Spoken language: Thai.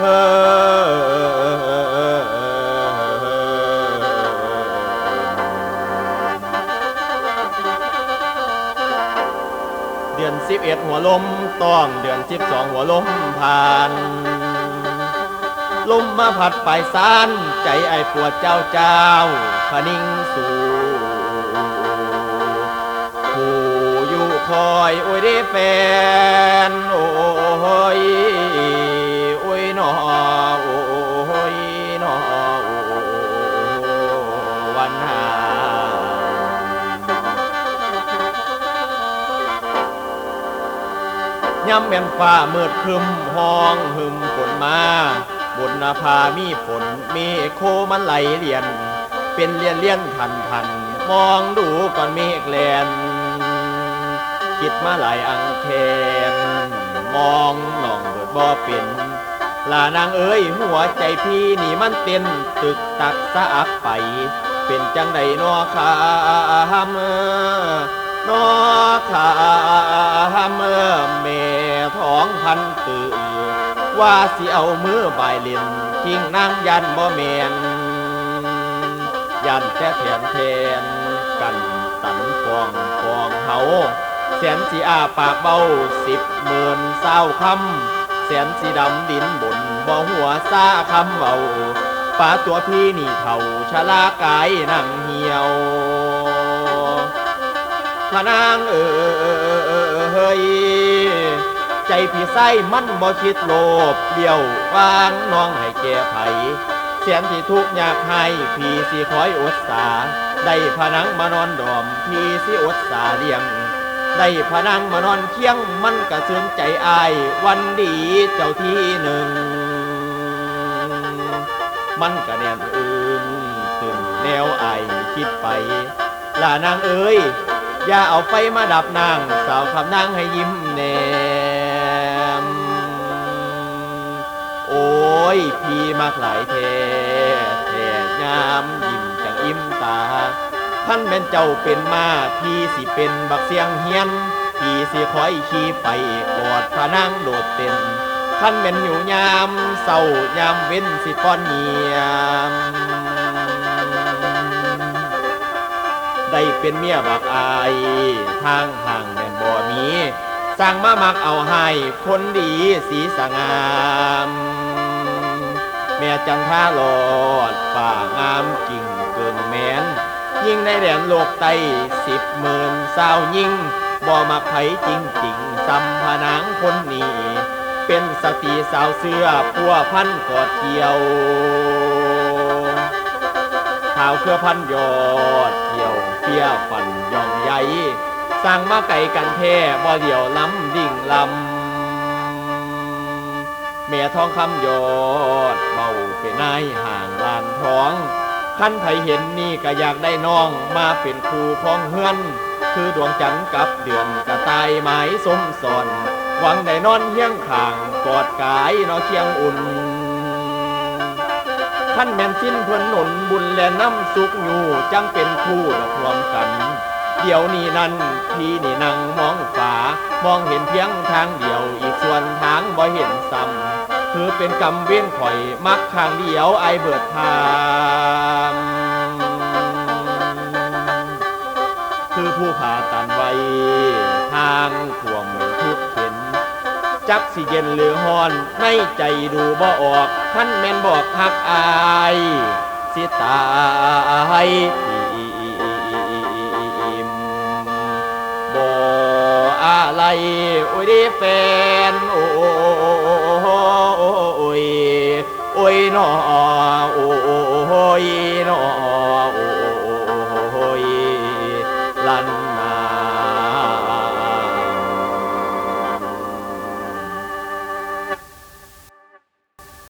เดือนสิบเอ็ดหัวลมต้องเดือนสิบสองหัวลมผ่านลมมาผัดปลายซานใจไอปวดเจ้าเจ้าพนิ่งสู่ผู้อยู่คอยอวยดีแฟน ย่ำแม่นฟ้ามืดคึมห้องหึมฝนมา บนนาภามีฝนมีโคมันไหลเลียน เป็นเลียนเลียนทันทันมองดูก่อนเมฆแลนคิดมาหลายอังเคนมองหนองเบิดบ่เป็นลานางเอ้ยหัวใจพี่นี่มันเต้นตึกตักสะอักไป เป็นจังใดนอคาม นอคาเมื่อเมท้องพันตื่อว่าสิเอามือบายล่นทิ้งนางยันบ่แมนยันแต่แทนแทนกันสันฟองฟองเฮาแสนสีอาปากเบาสิบหมื่นเศร้าคำแสนสีดำดินบนบ่หัวซาคำเบาป่าตัวพี่นี่เท่าชะลากายนั่งเหี่ยว พนางเอ้ยใจพี่ไส้มันบ่คิดโลภเดี่ยววางน้องให้แก่ไผเสียนที่ทุกข์ยากให้พี่สิคอยอดสา ได้พนังมานอนดอมพี่สิอดสาเลี้ยง ได้พนังมานอนเคียงมันกระเสือนใจอาย วันดีเจ้าที่หนึ่ง มันกระแนนอึงตึงแนวอายคิดไปลานางเอ้ย อย่าเอาไฟมาดับนาง สาวคำนางให้ยิ้มแนม โอ้ย พี่มากหลายเทแท่ยามยิ้มจังอิ่มตาท่านแม่นเจ้าเป็นมาพี่สิเป็นบักเสียงเฮียนพี่สิคอยขี่ไปกอดพระนางโดดเต้นท่านแม่นอยู่ยามเศร้ายามเว้นสิป้อนเงียม ได้เป็นเมียบักอายทางห่างแม่นบ่มีสร้างมามักเอาให้คนดีสีสงามแม่จันทาหลอดฝ่างามกิ่งเกินแมนยิ่งในแดนโลกไตสิบหมื่นสาวยิ่งบ่มักไผจริงจริงสัมพนางคนนี้เป็นสตรีสาวเสื้อพัวพันกอดเกี่ยวข่าวเครือพันยอดเกี่ยว เปียฝันย่องใหญ่สร้างมาไก่กันแท้บ่เดียวล้ำดิ่งลำเมียทองคำยอดเบาเป็นนายห่างลานท้องขั้นไผเห็นนี่ก็อยากได้น้องมาเป็นครูของเฮือน คือดวงจันทร์กับเดือนกระตายไม้สมสอนหวังได้นอนเฮียงข้างกอดกายเนอเคียงอุ่น ท่านแม่นสิ้นเพื่อนหนุนบุญและน้ำสุขอยู่จังเป็นคู่ดอกรวมกัน เดี๋ยวนี้นั้นพี่นี่นั่งมองฝามองเห็นเพียงทางเดียวอีกส่วนทางบ่เห็นซ้ำคือเป็นกรรมเวียนข่อยมักข้างเดียวไอเบิดพามคือผู้ผ่าตันไว้ทาง จักสิเย็นหรือฮอนในใจดูบ่ออกท่านแม่นบอกหักอายสิตายบ่อะไรอุ้ยดีแฟนโอ้ยโอ้ยนอโอ้ยนอโอ้ยลัน